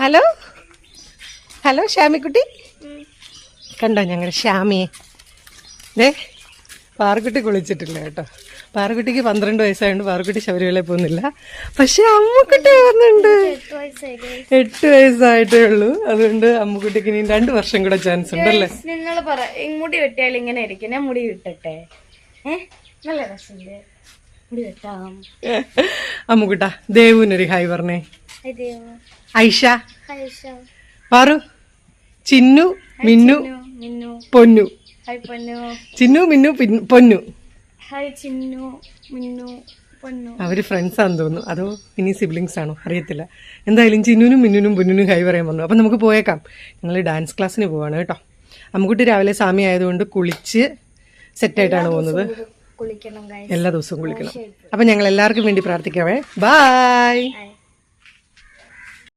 Hello? Hello ശ്യാമിക്കുട്ടി? കണ്ടോ ഞങ്ങളുടെ ശ്യാമിയെ ദേ പാറക്കുട്ടി കുളിച്ചിട്ടില്ല കേട്ടോ. പാറക്കുട്ടിക്ക് പന്ത്രണ്ട് വയസ്സായതുകൊണ്ട് പാറക്കുട്ടി ശബരിമല പോകുന്നില്ല. പക്ഷെ അമ്മക്കുട്ടി വന്നിട്ടുണ്ട്. എട്ട് വയസ്സായിട്ടേ. ഉള്ളൂ. അതുകൊണ്ട് അമ്മക്കുട്ടിക്ക് ഇനി രണ്ടു വർഷം കൂടെ ചാൻസ് ഉണ്ടല്ലേ നിങ്ങൾ പറ മുടി വെട്ടിയാൽ ഇങ്ങനെ ഇരിക്കും. ഞാൻ മുടി വിട്ടട്ടെ? നല്ല വെട്ടാം. അമ്മുക്കുട്ട ദേവുവിനൊരു ഹായ് പറഞ്ഞേ. ഐഷ. പാറു. ചിന്നു മിന്നു മിന്നു. പൊന്നു. ചിന്നു മിന്നു പൊന്നു. അവർ ഫ്രണ്ട്സ് ആണെന്ന് തോന്നുന്നു. അതോ ഇനി സിബ്ലിങ്സ് ആണോ? അറിയത്തില്ല. എന്തായാലും ചിന്നുനും മിന്നുനും പൊന്നുനും കൈ പറയാൻ വന്നു. അപ്പം നമുക്ക് പോയേക്കാം. ഞങ്ങൾ ഡാൻസ് ക്ലാസ്സിന് പോവാണ് കേട്ടോ. അമ്മുക്കുട്ടി രാവിലെ സാമി ആയതുകൊണ്ട് കുളിച്ച് സെറ്റായിട്ടാണ് പോകുന്നത്. എല്ലാ ദിവസവും കുളിക്കണം. അപ്പം ഞങ്ങൾ എല്ലാവർക്കും വേണ്ടി പ്രാർത്ഥിക്കാവേ. ബായ്.